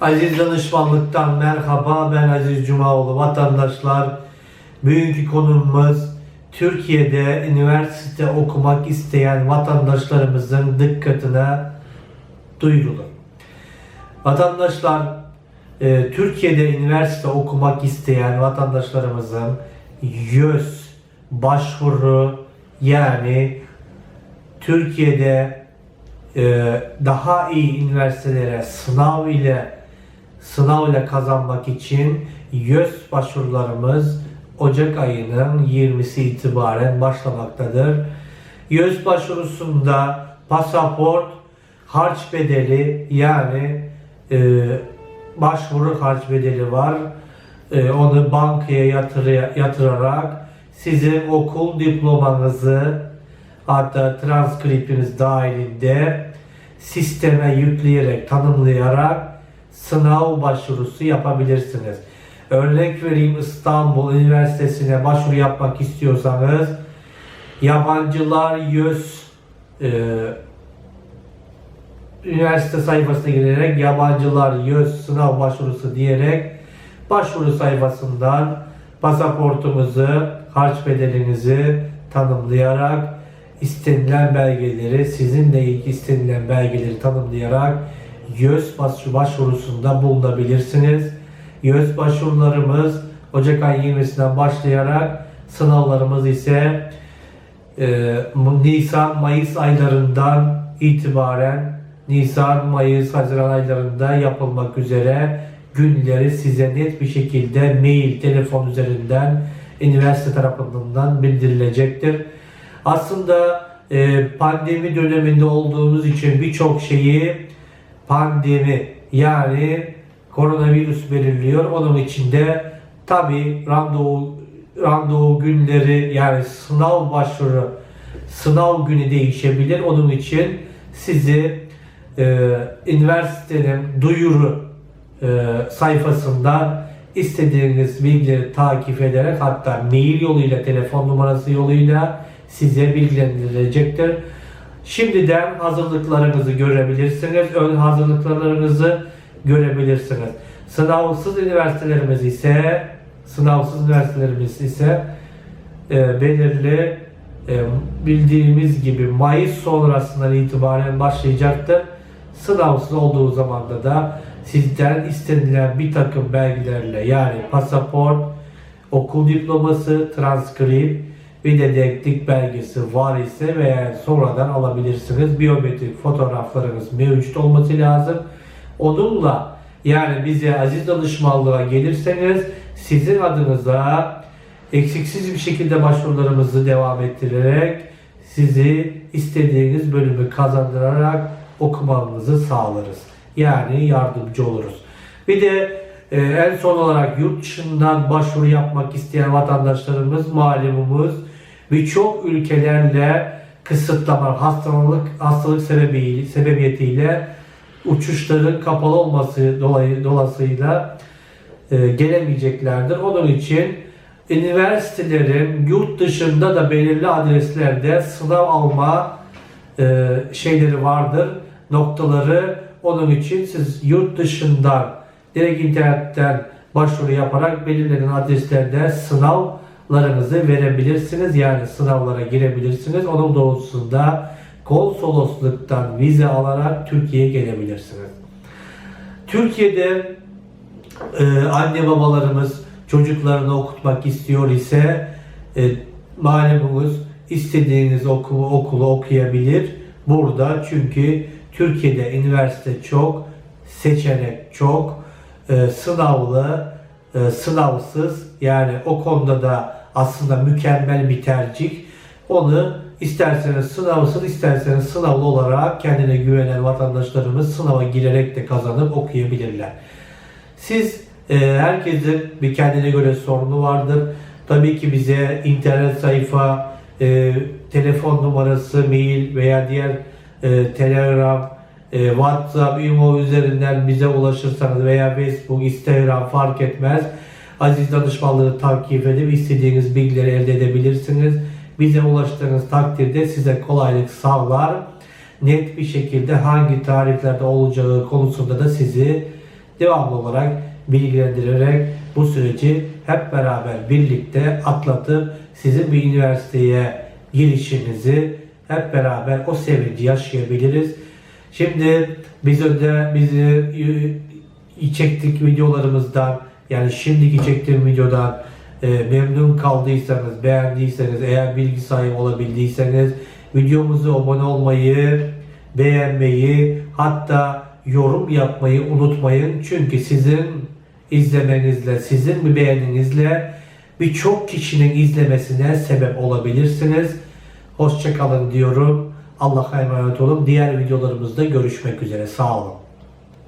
Aziz danışmanlıktan merhaba ben Aziz Cumaoğlu vatandaşlar. Bugünkü konumuz Türkiye'de üniversite okumak isteyen vatandaşlarımızın dikkatine duyurulur. Vatandaşlar e, Türkiye'de üniversite okumak isteyen vatandaşlarımızın YÖS başvuru yani Türkiye'de e, daha iyi üniversitelere sınav ile sınav ile kazanmak için YÖS başvurularımız Ocak ayının 20'si itibaren başlamaktadır. YÖS başvurusunda pasaport, harç bedeli yani e, başvuru harç bedeli var. E, onu bankaya yatır, yatırarak sizin okul diplomanızı hatta transkriptiniz dahilinde sisteme yükleyerek, tanımlayarak sınav başvurusu yapabilirsiniz. Örnek vereyim İstanbul Üniversitesi'ne başvuru yapmak istiyorsanız yabancılar YÖS e, üniversite sayfasına girerek yabancılar YÖS sınav başvurusu diyerek başvuru sayfasından pasaportumuzu, harç bedelinizi tanımlayarak istenilen belgeleri, sizinle ilgili istenilen belgeleri tanımlayarak YÖS baş- başvurusunda bulunabilirsiniz. YÖS başvurularımız Ocak ayı 20'sinden başlayarak sınavlarımız ise e, Nisan, Mayıs aylarından itibaren Nisan, Mayıs, Haziran aylarında yapılmak üzere günleri size net bir şekilde mail, telefon üzerinden üniversite tarafından bildirilecektir. Aslında e, pandemi döneminde olduğumuz için birçok şeyi pandemi yani koronavirüs belirliyor. Onun içinde tabi randevu randevu günleri yani sınav başvuru sınav günü değişebilir. Onun için sizi e, üniversitenin duyuru e, sayfasından istediğiniz bilgileri takip ederek hatta mail yoluyla, telefon numarası yoluyla size bilgilendirilecektir. Şimdiden hazırlıklarınızı görebilirsiniz. Ön hazırlıklarınızı görebilirsiniz. Sınavsız üniversitelerimiz ise sınavsız üniversitelerimiz ise e, belirli e, bildiğimiz gibi Mayıs sonrasından itibaren başlayacaktır. Sınavsız olduğu zamanda da sizden istenilen bir takım belgelerle yani pasaport, okul diploması, transkript bir de denklik belgesi var ise veya sonradan alabilirsiniz. Biyometrik fotoğraflarınız mevcut olması lazım. Onunla yani bize aziz danışmanlığa gelirseniz sizin adınıza eksiksiz bir şekilde başvurularımızı devam ettirerek sizi istediğiniz bölümü kazandırarak okumanızı sağlarız. Yani yardımcı oluruz. Bir de e, en son olarak yurt dışından başvuru yapmak isteyen vatandaşlarımız malumumuz birçok ülkelerle kısıtlama hastalık hastalık sebebi sebebiyetiyle uçuşların kapalı olması dolayı dolayısıyla e, gelemeyeceklerdir. Onun için üniversitelerin yurt dışında da belirli adreslerde sınav alma e, şeyleri vardır, noktaları. Onun için siz yurt dışından direkt internetten başvuru yaparak belirlenen adreslerde sınavlarınızı verebilirsiniz. Yani sınavlara girebilirsiniz. Onun doğrultusunda konsolosluktan vize alarak Türkiye'ye gelebilirsiniz. Türkiye'de e, anne babalarımız çocuklarını okutmak istiyor ise e, malumunuz istediğiniz okulu, okulu okuyabilir. Burada çünkü Türkiye'de üniversite çok, seçenek çok, e, sınavlı, e, sınavsız yani o konuda da aslında mükemmel bir tercih. Onu isterseniz sınavsız isterseniz sınavlı olarak kendine güvenen vatandaşlarımız sınava girerek de kazanıp okuyabilirler. Siz e, herkesin bir kendine göre sorunu vardır. Tabii ki bize internet sayfa, e, telefon numarası, mail veya diğer e, telegram, e, WhatsApp, imo üzerinden bize ulaşırsanız veya Facebook, Instagram fark etmez. Aziz danışmanlığı takip edip istediğiniz bilgileri elde edebilirsiniz. Bize ulaştığınız takdirde size kolaylık sağlar. Net bir şekilde hangi tarihlerde olacağı konusunda da sizi devamlı olarak bilgilendirerek bu süreci hep beraber birlikte atlatıp sizin bir üniversiteye girişinizi hep beraber o sevinci yaşayabiliriz. Şimdi biz önde bizi çektik videolarımızdan yani şimdiki çektiğim videodan e, memnun kaldıysanız, beğendiyseniz, eğer bilgi sahibi olabildiyseniz videomuzu abone olmayı, beğenmeyi, hatta yorum yapmayı unutmayın. Çünkü sizin izlemenizle, sizin bir beğeninizle birçok kişinin izlemesine sebep olabilirsiniz. Hoşçakalın diyorum. Allah'a emanet olun. Diğer videolarımızda görüşmek üzere. Sağ olun.